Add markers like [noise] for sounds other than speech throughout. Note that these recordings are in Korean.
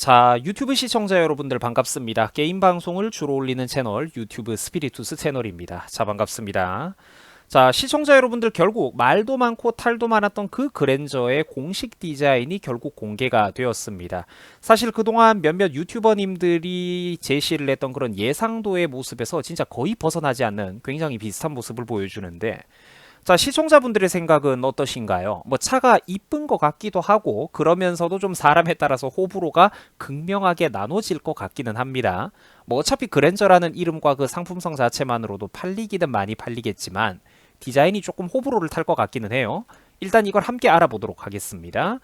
자, 유튜브 시청자 여러분들 반갑습니다. 게임 방송을 주로 올리는 채널 유튜브 스피리투스 채널입니다. 자, 반갑습니다. 자, 시청자 여러분들 결국 말도 많고 탈도 많았던 그 그랜저의 공식 디자인이 결국 공개가 되었습니다. 사실 그동안 몇몇 유튜버님들이 제시를 했던 그런 예상도의 모습에서 진짜 거의 벗어나지 않는 굉장히 비슷한 모습을 보여주는데 자, 시청자분들의 생각은 어떠신가요? 뭐 차가 이쁜 것 같기도 하고 그러면서도 좀 사람에 따라서 호불호가 극명하게 나눠질 것 같기는 합니다. 뭐 어차피 그랜저라는 이름과 그 상품성 자체만으로도 팔리기는 많이 팔리겠지만 디자인이 조금 호불호를 탈 것 같기는 해요. 일단 이걸 함께 알아보도록 하겠습니다.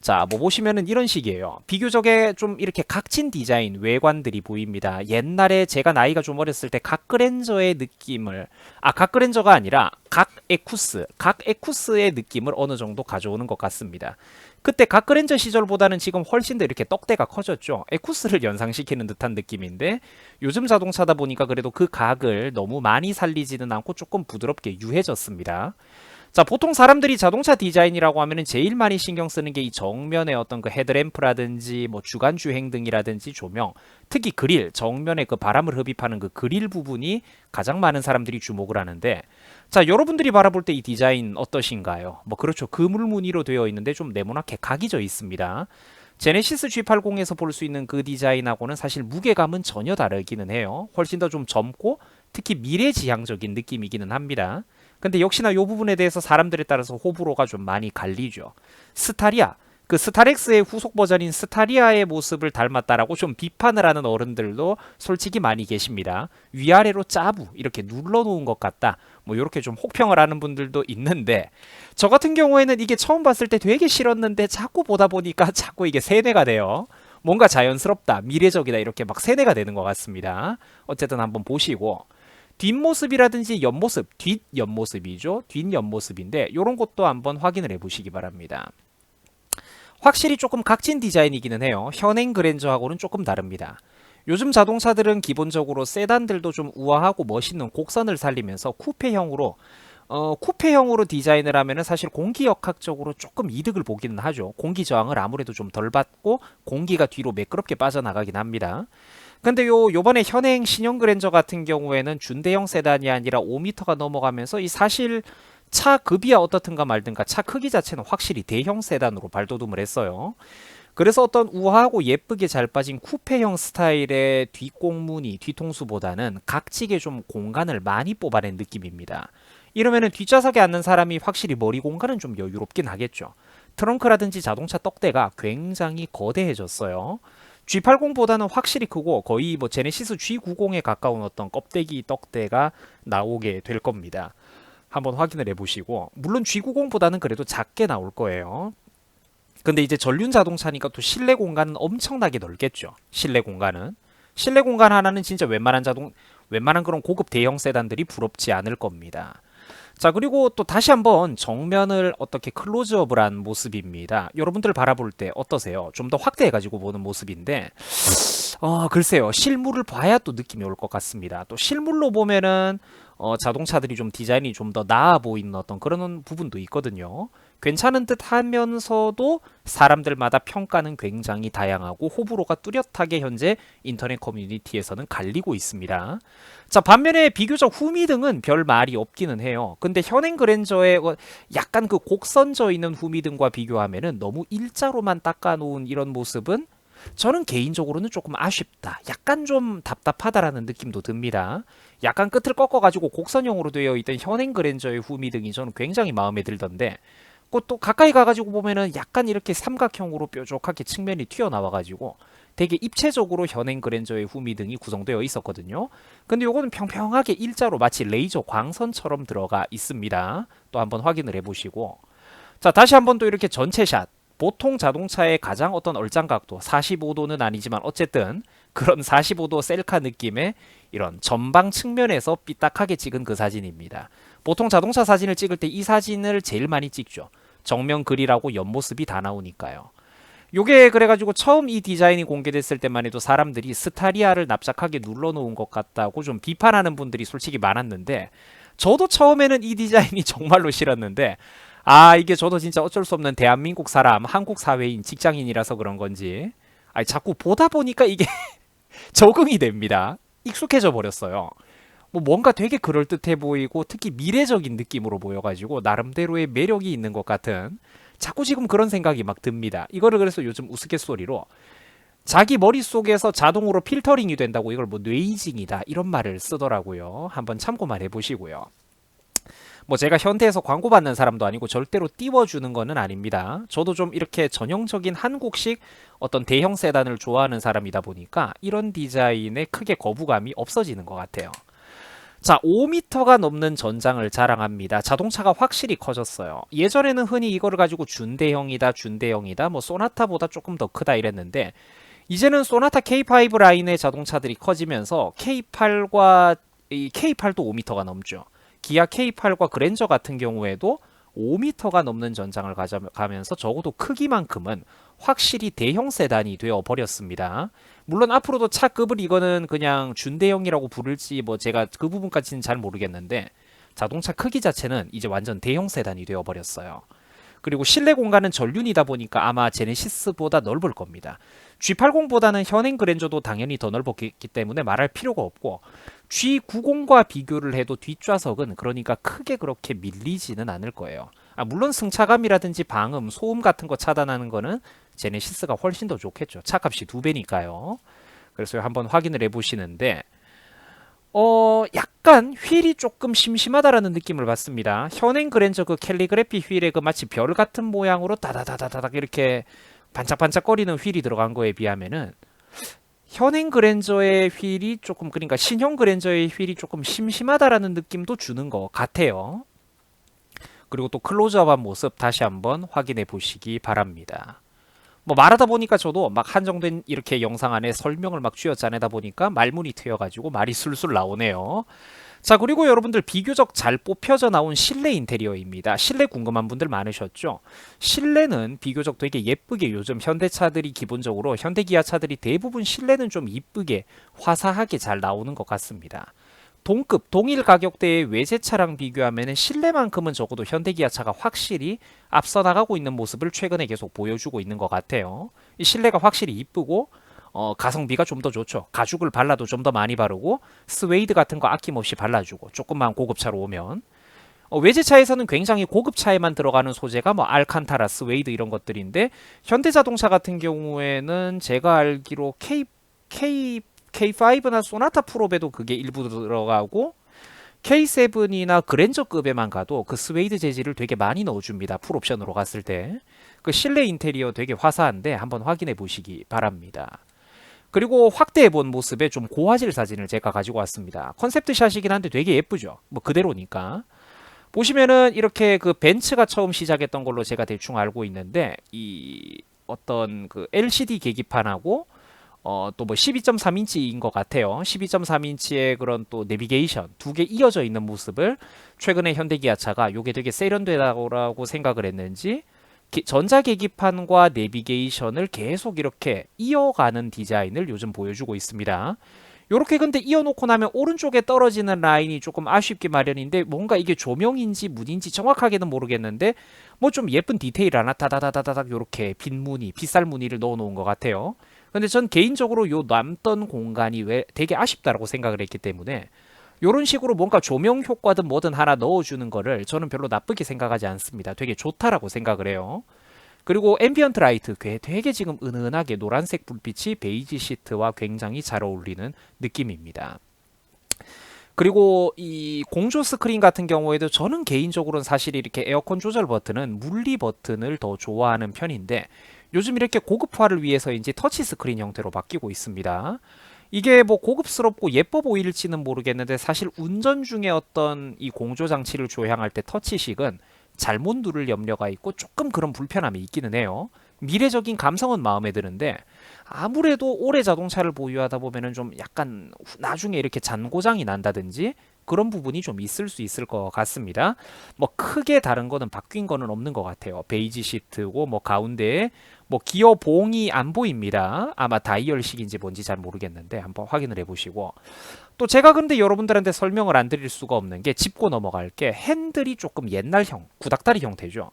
자, 뭐 보시면은 이런 식이에요. 비교적에 좀 이렇게 각진 디자인 외관들이 보입니다. 옛날에 제가 나이가 좀 어렸을 때 각 그랜저의 느낌을 아, 각 그랜저가 아니라 각 에쿠스, 각 에쿠스의 느낌을 어느 정도 가져오는 것 같습니다. 그때 각 그랜저 시절보다는 지금 훨씬 더 이렇게 떡대가 커졌죠. 에쿠스를 연상시키는 듯한 느낌인데 요즘 자동차다 보니까 그래도 그 각을 너무 많이 살리지는 않고 조금 부드럽게 유해졌습니다. 자, 보통 사람들이 자동차 디자인이라고 하면은 제일 많이 신경 쓰는 게 이 정면의 어떤 그 헤드램프라든지 뭐 주간 주행 등이라든지 조명, 특히 그릴, 정면에 그 바람을 흡입하는 그 그릴 부분이 가장 많은 사람들이 주목을 하는데 자, 여러분들이 바라볼 때 이 디자인 어떠신가요? 뭐 그렇죠. 그물 무늬로 되어 있는데 좀 네모나게 각이 져 있습니다. 제네시스 G80에서 볼 수 있는 그 디자인하고는 사실 무게감은 전혀 다르기는 해요. 훨씬 더 좀 젊고 특히 미래지향적인 느낌이기는 합니다. 근데 역시나 이 부분에 대해서 사람들에 따라서 호불호가 좀 많이 갈리죠. 스타리아, 그 스타렉스의 후속 버전인 스타리아의 모습을 닮았다라고 좀 비판을 하는 어른들도 솔직히 많이 계십니다. 위아래로 짜부 이렇게 눌러놓은 것 같다. 뭐 이렇게 좀 혹평을 하는 분들도 있는데 저 같은 경우에는 이게 처음 봤을 때 되게 싫었는데 자꾸 보다 보니까 [laughs] 자꾸 이게 세뇌가 돼요. 뭔가 자연스럽다, 미래적이다 이렇게 막 세뇌가 되는 것 같습니다. 어쨌든 한번 보시고 뒷모습이라든지 옆모습, 뒷 옆모습이죠. 뒷 옆모습인데 이런 것도 한번 확인을 해보시기 바랍니다. 확실히 조금 각진 디자인이기는 해요. 현행 그랜저하고는 조금 다릅니다. 요즘 자동차들은 기본적으로 세단들도 좀 우아하고 멋있는 곡선을 살리면서 쿠페형으로 어, 쿠페형으로 디자인을 하면은 사실 공기역학적으로 조금 이득을 보기는 하죠. 공기 저항을 아무래도 좀 덜 받고 공기가 뒤로 매끄럽게 빠져나가긴 합니다. 근데 요 요번에 현행 신형 그랜저 같은 경우에는 준대형 세단이 아니라 5m가 넘어가면서 이 사실 차 급이야 어떻든가 말든가 차 크기 자체는 확실히 대형 세단으로 발돋움을 했어요. 그래서 어떤 우아하고 예쁘게 잘 빠진 쿠페형 스타일의 뒷공무늬, 뒤통수보다는 각지게 좀 공간을 많이 뽑아낸 느낌입니다. 이러면은 뒷좌석에 앉는 사람이 확실히 머리 공간은 좀 여유롭긴 하겠죠. 트렁크라든지 자동차 떡대가 굉장히 거대해졌어요. G80보다는 확실히 크고 거의 뭐 제네시스 G90에 가까운 어떤 껍데기 떡대가 나오게 될 겁니다. 한번 확인을 해보시고 물론 G90보다는 그래도 작게 나올 거예요. 근데 이제 전륜 자동차니까 또 실내 공간은 엄청나게 넓겠죠. 실내 공간은 실내 공간 하나는 진짜 웬만한 자동 웬만한 그런 고급 대형 세단들이 부럽지 않을 겁니다. 자 그리고 또 다시 한번 정면을 어떻게 클로즈업을 한 모습입니다. 여러분들 바라볼 때 어떠세요? 좀 더 확대해 가지고 보는 모습인데 어 글쎄요 실물을 봐야 또 느낌이 올 것 같습니다. 또 실물로 보면은 어, 자동차들이 좀 디자인이 좀 더 나아 보이는 어떤 그런 부분도 있거든요. 괜찮은 듯 하면서도 사람들마다 평가는 굉장히 다양하고 호불호가 뚜렷하게 현재 인터넷 커뮤니티에서는 갈리고 있습니다. 자, 반면에 비교적 후미 등은 별 말이 없기는 해요. 근데 현행 그랜저의 어, 약간 그 곡선져 있는 후미 등과 비교하면은 너무 일자로만 닦아놓은 이런 모습은 저는 개인적으로는 조금 아쉽다. 약간 좀 답답하다라는 느낌도 듭니다. 약간 끝을 꺾어가지고 곡선형으로 되어 있던 현행 그랜저의 후미 등이 저는 굉장히 마음에 들던데 그또 가까이 가가지고 보면은 약간 이렇게 삼각형으로 뾰족하게 측면이 튀어나와가지고 되게 입체적으로 현행 그랜저의 후미 등이 구성되어 있었거든요. 근데 요거는 평평하게 일자로 마치 레이저 광선처럼 들어가 있습니다. 또 한번 확인을 해보시고 자 다시 한번 또 이렇게 전체 샷 보통 자동차의 가장 어떤 얼짱 각도 45도는 아니지만 어쨌든 그런 45도 셀카 느낌의 이런 전방 측면에서 삐딱하게 찍은 그 사진입니다. 보통 자동차 사진을 찍을 때 이 사진을 제일 많이 찍죠. 정면 글이라고 옆모습이 다 나오니까요. 요게 그래가지고 처음 이 디자인이 공개됐을 때만 해도 사람들이 스타리아를 납작하게 눌러놓은 것 같다고 좀 비판하는 분들이 솔직히 많았는데 저도 처음에는 이 디자인이 [laughs] 정말로 싫었는데 아 이게 저도 진짜 어쩔 수 없는 대한민국 사람 한국 사회인 직장인이라서 그런 건지 아니 자꾸 보다 보니까 이게 [laughs] 적응이 됩니다. 익숙해져 버렸어요. 뭐 뭔가 되게 그럴듯해 보이고 특히 미래적인 느낌으로 보여가지고 나름대로의 매력이 있는 것 같은 자꾸 지금 그런 생각이 막 듭니다. 이거를 그래서 요즘 우스갯소리로 자기 머릿속에서 자동으로 필터링이 된다고 이걸 뭐 뇌이징이다 이런 말을 쓰더라고요. 한번 참고만 해보시고요. 뭐 제가 현대에서 광고 받는 사람도 아니고 절대로 띄워주는 거는 아닙니다. 저도 좀 이렇게 전형적인 한국식 어떤 대형 세단을 좋아하는 사람이다 보니까 이런 디자인에 크게 거부감이 없어지는 것 같아요. 자, 5m가 넘는 전장을 자랑합니다. 자동차가 확실히 커졌어요. 예전에는 흔히 이거를 가지고 준대형이다, 준대형이다, 뭐 소나타보다 조금 더 크다 이랬는데 이제는 소나타 K5 라인의 자동차들이 커지면서 K8과 이 K8도 5m가 넘죠. 기아 K8과 그랜저 같은 경우에도 5m가 넘는 전장을 가면서 적어도 크기만큼은 확실히 대형 세단이 되어 버렸습니다. 물론 앞으로도 차급을 이거는 그냥 준대형이라고 부를지 뭐 제가 그 부분까지는 잘 모르겠는데 자동차 크기 자체는 이제 완전 대형 세단이 되어 버렸어요. 그리고 실내 공간은 전륜이다 보니까 아마 제네시스보다 넓을 겁니다. G80보다는 현행 그랜저도 당연히 더 넓었기 때문에 말할 필요가 없고 G90과 비교를 해도 뒷좌석은 그러니까 크게 그렇게 밀리지는 않을 거예요. 아, 물론 승차감이라든지 방음, 소음 같은 거 차단하는 거는 제네시스가 훨씬 더 좋겠죠. 차값이 두 배니까요. 그래서 한번 확인을 해보시는데 어 약간 휠이 조금 심심하다라는 느낌을 받습니다. 현행 그랜저 그 캘리그래피 휠에 그 마치 별 같은 모양으로 다다다다닥 이렇게 반짝반짝거리는 휠이 들어간 거에 비하면은 현행 그랜저의 휠이 조금 그러니까 신형 그랜저의 휠이 조금 심심하다라는 느낌도 주는 것 같아요. 그리고 또 클로즈업한 모습 다시 한번 확인해 보시기 바랍니다. 뭐 말하다 보니까 저도 막 한정된 이렇게 영상 안에 설명을 막 쥐어 짜내다 보니까 말문이 트여가지고 말이 술술 나오네요. 자 그리고 여러분들 비교적 잘 뽑혀져 나온 실내 인테리어입니다. 실내 궁금한 분들 많으셨죠? 실내는 비교적 되게 예쁘게 요즘 현대차들이 기본적으로 현대기아차들이 대부분 실내는 좀 이쁘게 화사하게 잘 나오는 것 같습니다. 동급 동일 가격대의 외제차랑 비교하면 실내만큼은 적어도 현대기아차가 확실히 앞서 나가고 있는 모습을 최근에 계속 보여주고 있는 것 같아요. 이 실내가 확실히 이쁘고 어, 가성비가 좀 더 좋죠. 가죽을 발라도 좀 더 많이 바르고 스웨이드 같은 거 아낌없이 발라주고 조금만 고급차로 오면 어, 외제차에서는 굉장히 고급차에만 들어가는 소재가 뭐 알칸타라, 스웨이드 이런 것들인데 현대자동차 같은 경우에는 제가 알기로 K K K5나 소나타 프로베도 그게 일부 들어가고 K7이나 그랜저급에만 가도 그 스웨이드 재질을 되게 많이 넣어줍니다. 풀옵션으로 갔을 때. 그 실내 인테리어 되게 화사한데 한번 확인해 보시기 바랍니다. 그리고 확대해 본 모습의 좀 고화질 사진을 제가 가지고 왔습니다. 컨셉트 샷이긴 한데 되게 예쁘죠. 뭐 그대로니까. 보시면은 이렇게 그 벤츠가 처음 시작했던 걸로 제가 대충 알고 있는데 이 어떤 그 LCD 계기판하고 어, 또 뭐 12.3인치인 것 같아요. 12.3인치의 그런 또 내비게이션 두 개 이어져 있는 모습을 최근에 현대기아차가 요게 되게 세련되다고 생각을 했는지 전자 계기판과 내비게이션을 계속 이렇게 이어가는 디자인을 요즘 보여주고 있습니다. 요렇게 근데 이어놓고 나면 오른쪽에 떨어지는 라인이 조금 아쉽기 마련인데 뭔가 이게 조명인지 문인지 정확하게는 모르겠는데 뭐 좀 예쁜 디테일 하나 다다다다닥 요렇게 빈 무늬, 빗살 무늬를 넣어 놓은 것 같아요. 근데 전 개인적으로 요 남던 공간이 왜 되게 아쉽다라고 생각을 했기 때문에 요런 식으로 뭔가 조명 효과든 뭐든 하나 넣어주는 거를 저는 별로 나쁘게 생각하지 않습니다. 되게 좋다라고 생각을 해요. 그리고 앰비언트 라이트 되게 지금 은은하게 노란색 불빛이 베이지 시트와 굉장히 잘 어울리는 느낌입니다. 그리고 이 공조 스크린 같은 경우에도 저는 개인적으로는 사실 이렇게 에어컨 조절 버튼은 물리 버튼을 더 좋아하는 편인데 요즘 이렇게 고급화를 위해서인지 터치 스크린 형태로 바뀌고 있습니다. 이게 뭐 고급스럽고 예뻐 보일지는 모르겠는데 사실 운전 중에 어떤 이 공조 장치를 조향할 때 터치식은 잘못 누를 염려가 있고 조금 그런 불편함이 있기는 해요. 미래적인 감성은 마음에 드는데 아무래도 오래 자동차를 보유하다 보면은 좀 약간 나중에 이렇게 잔고장이 난다든지 그런 부분이 좀 있을 수 있을 것 같습니다. 뭐 크게 다른 거는 바뀐 거는 없는 것 같아요. 베이지 시트고 뭐 가운데에 뭐 기어 봉이 안 보입니다. 아마 다이얼식인지 뭔지 잘 모르겠는데 한번 확인을 해보시고 또 제가 근데 여러분들한테 설명을 안 드릴 수가 없는 게 짚고 넘어갈 게 핸들이 조금 옛날형 구닥다리 형태죠.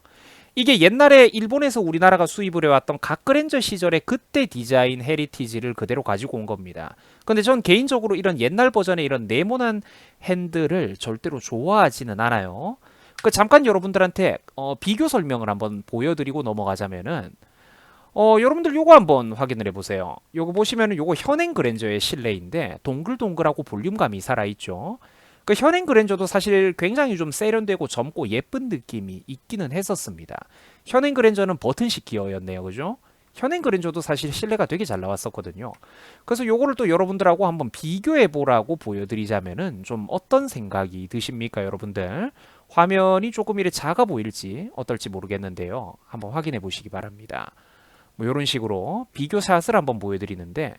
이게 옛날에 일본에서 우리나라가 수입을 해왔던 각그랜저 시절의 그때 디자인 헤리티지를 그대로 가지고 온 겁니다. 근데 전 개인적으로 이런 옛날 버전의 이런 네모난 핸들을 절대로 좋아하지는 않아요. 그 잠깐 여러분들한테 어, 비교 설명을 한번 보여드리고 넘어가자면은 어, 여러분들 요거 한번 확인을 해보세요. 요거 보시면은 요거 현행 그랜저의 실내인데 동글동글하고 볼륨감이 살아있죠. 그 현행 그랜저도 사실 굉장히 좀 세련되고 젊고 예쁜 느낌이 있기는 했었습니다. 현행 그랜저는 버튼식 기어였네요. 그죠? 현행 그랜저도 사실 실내가 되게 잘 나왔었거든요. 그래서 요거를 또 여러분들하고 한번 비교해 보라고 보여드리자면은 좀 어떤 생각이 드십니까, 여러분들? 화면이 조금 이래 작아 보일지 어떨지 모르겠는데요. 한번 확인해 보시기 바랍니다. 뭐 이런 식으로 비교샷을 한번 보여드리는데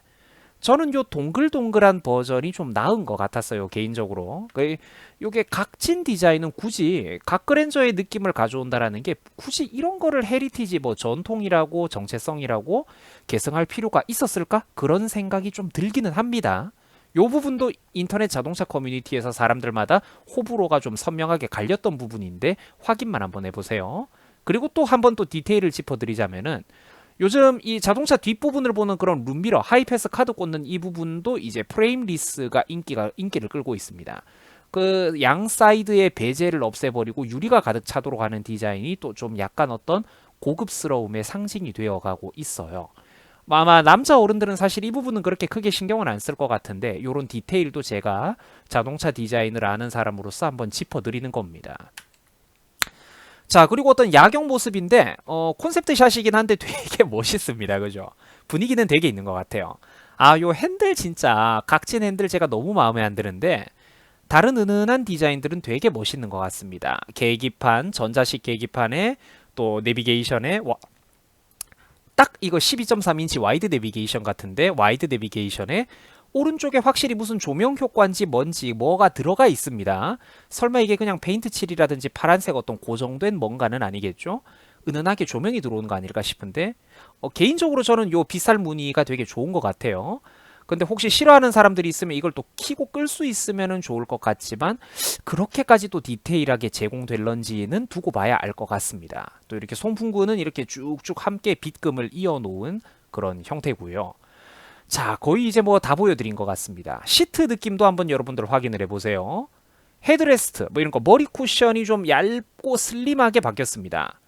저는 요 동글동글한 버전이 좀 나은 것 같았어요 개인적으로. 그 요게 각진 디자인은 굳이 각그랜저의 느낌을 가져온다라는 게 굳이 이런 거를 헤리티지 뭐 전통이라고 정체성이라고 계승할 필요가 있었을까? 그런 생각이 좀 들기는 합니다. 요 부분도 인터넷 자동차 커뮤니티에서 사람들마다 호불호가 좀 선명하게 갈렸던 부분인데 확인만 한번 해보세요. 그리고 또 한 번 또 디테일을 짚어드리자면은 요즘 이 자동차 뒷부분을 보는 그런 룸미러, 하이패스 카드 꽂는 이 부분도 이제 프레임리스가 인기가 인기를 끌고 있습니다. 그 양 사이드의 베젤을 없애버리고 유리가 가득 차도록 하는 디자인이 또 좀 약간 어떤 고급스러움의 상징이 되어가고 있어요. 아마 남자 어른들은 사실 이 부분은 그렇게 크게 신경을 안쓸 것 같은데 이런 디테일도 제가 자동차 디자인을 아는 사람으로서 한번 짚어드리는 겁니다. 자, 그리고 어떤 야경 모습인데, 어, 콘셉트 샷이긴 한데 [laughs] 되게 멋있습니다. 그죠? 분위기는 되게 있는 것 같아요. 아, 요 핸들 진짜, 각진 핸들 제가 너무 마음에 안 드는데, 다른 은은한 디자인들은 되게 멋있는 것 같습니다. 계기판, 전자식 계기판에 또 내비게이션에, 와, 딱 이거 12.3인치 와이드 내비게이션 같은데, 와이드 내비게이션에 오른쪽에 확실히 무슨 조명 효과인지 뭔지 뭐가 들어가 있습니다. 설마 이게 그냥 페인트 칠이라든지 파란색 어떤 고정된 뭔가는 아니겠죠? 은은하게 조명이 들어오는 거 아닐까 싶은데 어, 개인적으로 저는 요 빗살 무늬가 되게 좋은 것 같아요. 근데 혹시 싫어하는 사람들이 있으면 이걸 또 키고 끌 수 있으면 좋을 것 같지만 그렇게까지 또 디테일하게 제공될런지는 두고 봐야 알 것 같습니다. 또 이렇게 송풍구는 이렇게 쭉쭉 함께 빗금을 이어놓은 그런 형태고요. 자, 거의 이제 뭐 다 보여드린 것 같습니다. 시트 느낌도 한번 여러분들 확인을 해보세요. 헤드레스트, 뭐 이런 거 머리 쿠션이 좀 얇고 슬림하게 바뀌었습니다.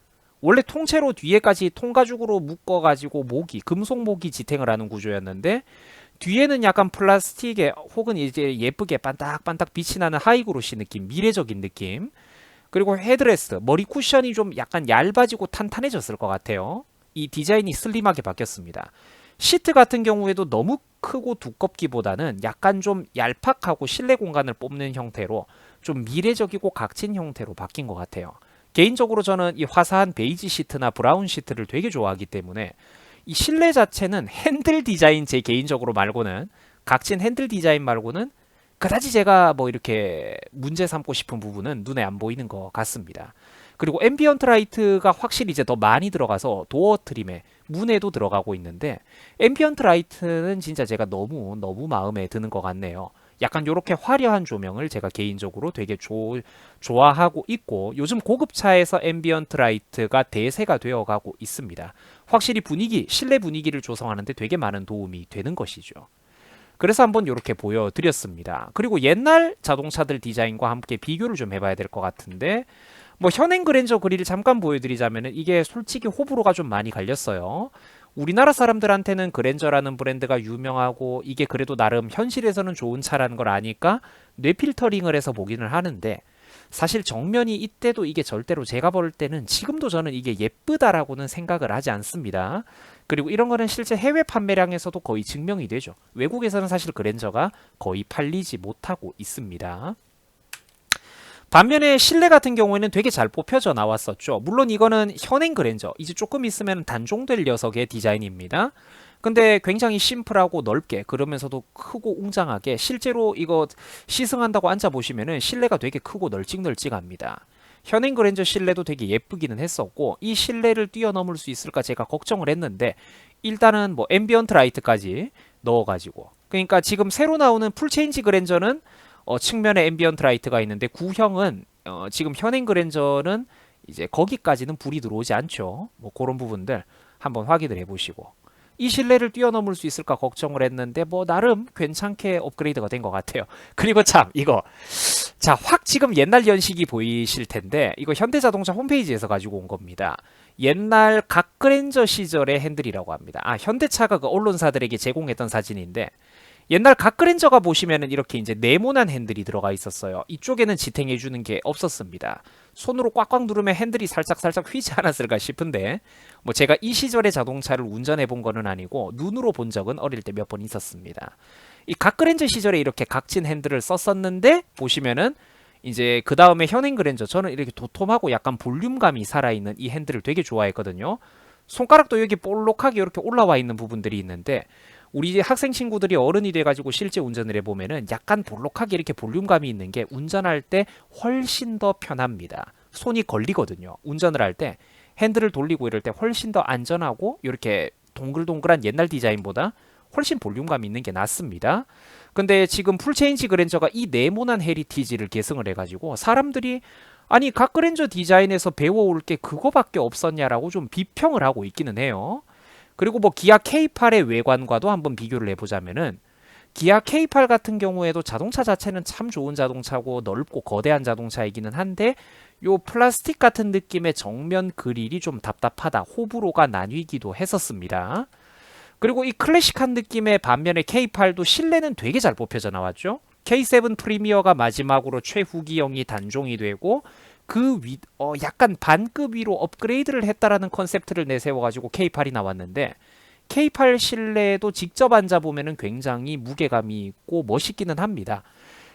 원래 통째로 뒤에까지 통가죽으로 묶어가지고 모기, 금속 모기 지탱을 하는 구조였는데 뒤에는 약간 플라스틱에 혹은 이제 예쁘게 반딱반딱 빛이 나는 하이그로시 느낌, 미래적인 느낌. 그리고 헤드레스트, 머리 쿠션이 좀 약간 얇아지고 탄탄해졌을 것 같아요. 이 디자인이 슬림하게 바뀌었습니다. 시트 같은 경우에도 너무 크고 두껍기보다는 약간 좀 얄팍하고 실내 공간을 뽑는 형태로 좀 미래적이고 각진 형태로 바뀐 것 같아요. 개인적으로 저는 이 화사한 베이지 시트나 브라운 시트를 되게 좋아하기 때문에 이 실내 자체는 핸들 디자인 제 개인적으로 말고는 각진 핸들 디자인 말고는 그다지 제가 뭐 이렇게 문제 삼고 싶은 부분은 눈에 안 보이는 것 같습니다. 그리고 앰비언트 라이트가 확실히 이제 더 많이 들어가서 도어 트림에 문에도 들어가고 있는데 앰비언트 라이트는 진짜 제가 너무 너무 마음에 드는 것 같네요. 약간 이렇게 화려한 조명을 제가 개인적으로 되게 조, 좋아하고 있고 요즘 고급차에서 앰비언트 라이트가 대세가 되어가고 있습니다. 확실히 분위기, 실내 분위기를 조성하는데 되게 많은 도움이 되는 것이죠. 그래서 한번 이렇게 보여드렸습니다. 그리고 옛날 자동차들 디자인과 함께 비교를 좀 해봐야 될 것 같은데 뭐 현행 그랜저 그릴을 잠깐 보여드리자면은 이게 솔직히 호불호가 좀 많이 갈렸어요. 우리나라 사람들한테는 그랜저라는 브랜드가 유명하고 이게 그래도 나름 현실에서는 좋은 차라는 걸 아니까 뇌필터링을 해서 보기는 하는데 사실 정면이 이때도 이게 절대로 제가 볼 때는 지금도 저는 이게 예쁘다라고는 생각을 하지 않습니다. 그리고 이런 거는 실제 해외 판매량에서도 거의 증명이 되죠. 외국에서는 사실 그랜저가 거의 팔리지 못하고 있습니다. 반면에 실내 같은 경우에는 되게 잘 뽑혀져 나왔었죠. 물론 이거는 현행 그랜저, 이제 조금 있으면 단종될 녀석의 디자인입니다. 근데 굉장히 심플하고 넓게 그러면서도 크고 웅장하게 실제로 이거 시승한다고 앉아보시면은 실내가 되게 크고 널찍널찍합니다. 현행 그랜저 실내도 되게 예쁘기는 했었고 이 실내를 뛰어넘을 수 있을까 제가 걱정을 했는데 일단은 뭐 앰비언트 라이트까지 넣어가지고 그러니까 지금 새로 나오는 풀체인지 그랜저는 어, 측면에 앰비언트 라이트가 있는데 구형은 어, 지금 현행 그랜저는 이제 거기까지는 불이 들어오지 않죠. 뭐 그런 부분들 한번 확인을 해보시고 이 신뢰를 뛰어넘을 수 있을까 걱정을 했는데 뭐 나름 괜찮게 업그레이드가 된 것 같아요. [laughs] 그리고 참 이거 자 확 지금 옛날 연식이 보이실 텐데 이거 현대자동차 홈페이지에서 가지고 온 겁니다. 옛날 각 그랜저 시절의 핸들이라고 합니다. 아 현대차가 그 언론사들에게 제공했던 사진인데 옛날 각 그랜저가 보시면은 이렇게 이제 네모난 핸들이 들어가 있었어요. 이쪽에는 지탱해 주는 게 없었습니다. 손으로 꽉꽉 누르면 핸들이 살짝 살짝 휘지 않았을까 싶은데 뭐 제가 이 시절의 자동차를 운전해 본 거는 아니고 눈으로 본 적은 어릴 때 몇 번 있었습니다. 이 각 그랜저 시절에 이렇게 각진 핸들을 썼었는데 보시면은 이제 그 다음에 현행 그랜저 저는 이렇게 도톰하고 약간 볼륨감이 살아있는 이 핸들을 되게 좋아했거든요. 손가락도 여기 볼록하게 이렇게 올라와 있는 부분들이 있는데 우리 학생 친구들이 어른이 돼가지고 실제 운전을 해보면은 약간 볼록하게 이렇게 볼륨감이 있는 게 운전할 때 훨씬 더 편합니다. 손이 걸리거든요. 운전을 할 때 핸들을 돌리고 이럴 때 훨씬 더 안전하고 이렇게 동글동글한 옛날 디자인보다 훨씬 볼륨감 있는 게 낫습니다. 근데 지금 풀체인지 그랜저가 이 네모난 헤리티지를 계승을 해가지고 사람들이 아니 각 그랜저 디자인에서 배워올 게 그거밖에 없었냐라고 좀 비평을 하고 있기는 해요. 그리고 뭐 기아 K8의 외관과도 한번 비교를 해보자면은 기아 K8 같은 경우에도 자동차 자체는 참 좋은 자동차고 넓고 거대한 자동차이기는 한데 요 플라스틱 같은 느낌의 정면 그릴이 좀 답답하다 호불호가 나뉘기도 했었습니다. 그리고 이 클래식한 느낌의 반면에 K8도 실내는 되게 잘 뽑혀져 나왔죠. K7 프리미어가 마지막으로 최후기형이 단종이 되고 그 위, 어, 약간 반급 위로 업그레이드를 했다라는 컨셉트를 내세워가지고 K8이 나왔는데 K8 실내도 직접 앉아보면은 굉장히 무게감이 있고 멋있기는 합니다.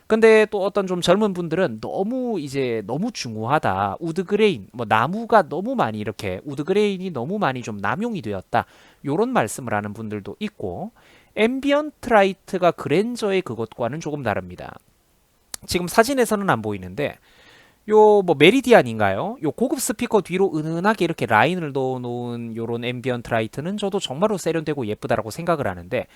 근데 또 어떤 좀 젊은 분들은 너무 이제 너무 중후하다. 우드그레인, 뭐 나무가 너무 많이 이렇게 우드그레인이 너무 많이 좀 남용이 되었다. 요런 말씀을 하는 분들도 있고 앰비언트 라이트가 그랜저의 그것과는 조금 다릅니다. 지금 사진에서는 안 보이는데 요 뭐 메리디안인가요? 요 고급 스피커 뒤로 은은하게 이렇게 라인을 넣어 놓은 요런 앰비언트 라이트는 저도 정말로 세련되고 예쁘다라고 생각을 하는데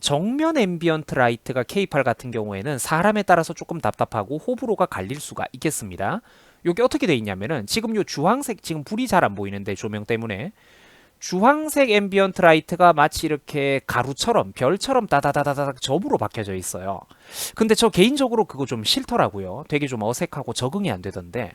정면 앰비언트 라이트가 K8 같은 경우에는 사람에 따라서 조금 답답하고 호불호가 갈릴 수가 있겠습니다. 요게 어떻게 돼 있냐면은 지금 요 주황색 지금 불이 잘 안 보이는데 조명 때문에 주황색 앰비언트 라이트가 마치 이렇게 가루처럼 별처럼 다다다다닥 점으로 박혀져 있어요. 근데 저 개인적으로 그거 좀 싫더라고요. 되게 좀 어색하고 적응이 안 되던데.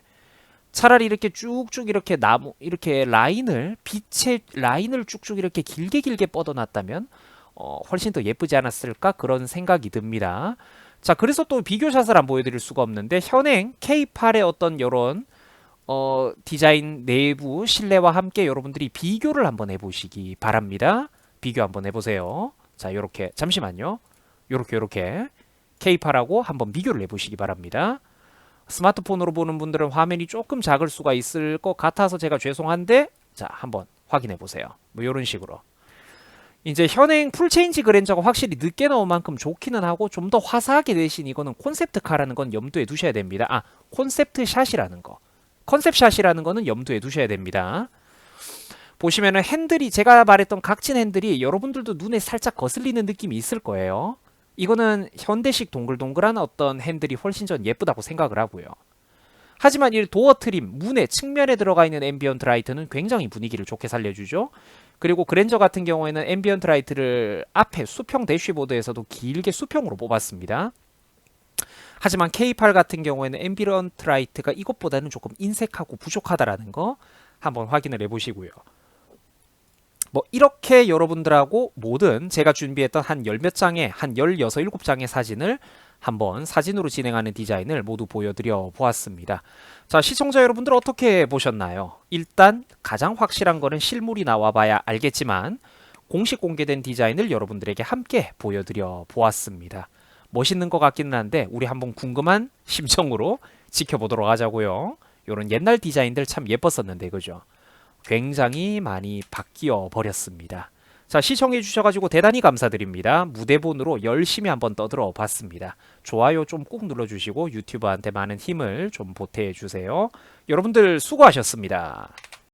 차라리 이렇게 쭉쭉 이렇게 나무 이렇게 라인을 빛의 라인을 쭉쭉 이렇게 길게 길게 뻗어놨다면 어, 훨씬 더 예쁘지 않았을까 그런 생각이 듭니다. 자, 그래서 또 비교샷을 안 보여드릴 수가 없는데 현행 K8의 어떤 이런 어, 디자인 내부 실내와 함께 여러분들이 비교를 한번 해보시기 바랍니다. 비교 한번 해보세요. 자, 요렇게 잠시만요. 요렇게 요렇게 K8하고 한번 비교를 해보시기 바랍니다. 스마트폰으로 보는 분들은 화면이 조금 작을 수가 있을 것 같아서 제가 죄송한데 자, 한번 확인해 보세요. 뭐 요런 식으로. 이제 현행 풀체인지 그랜저가 확실히 늦게 나온 만큼 좋기는 하고 좀 더 화사하게 대신 이거는 콘셉트 카라는 건 염두에 두셔야 됩니다. 아, 콘셉트 샷이라는 거. 컨셉 샷이라는 거는 염두에 두셔야 됩니다. 보시면은 핸들이 제가 말했던 각진 핸들이 여러분들도 눈에 살짝 거슬리는 느낌이 있을 거예요. 이거는 현대식 동글동글한 어떤 핸들이 훨씬 전 예쁘다고 생각을 하고요. 하지만 이 도어 트림, 문의 측면에 들어가 있는 앰비언트 라이트는 굉장히 분위기를 좋게 살려주죠. 그리고 그랜저 같은 경우에는 앰비언트 라이트를 앞에 수평 대쉬보드에서도 길게 수평으로 뽑았습니다. 하지만 K8 같은 경우에는 앰비언트 라이트가 이것보다는 조금 인색하고 부족하다라는 거 한번 확인을 해보시고요. 뭐 이렇게 여러분들하고 모든 제가 준비했던 한 열 몇 장의 한 16, 7장의 사진을 한번 사진으로 진행하는 디자인을 모두 보여드려 보았습니다. 자, 시청자 여러분들 어떻게 보셨나요? 일단 가장 확실한 거는 실물이 나와봐야 알겠지만 공식 공개된 디자인을 여러분들에게 함께 보여드려 보았습니다. 멋있는 것 같기는 한데 우리 한번 궁금한 [laughs] 심정으로 지켜보도록 하자고요. 이런 옛날 디자인들 참 예뻤었는데 그죠? 굉장히 많이 바뀌어 버렸습니다. 자 시청해 주셔가지고 대단히 감사드립니다. 무대본으로 열심히 한번 떠들어 봤습니다. 좋아요 좀 꾹 눌러주시고 유튜브한테 많은 힘을 좀 보태주세요. 여러분들 수고하셨습니다.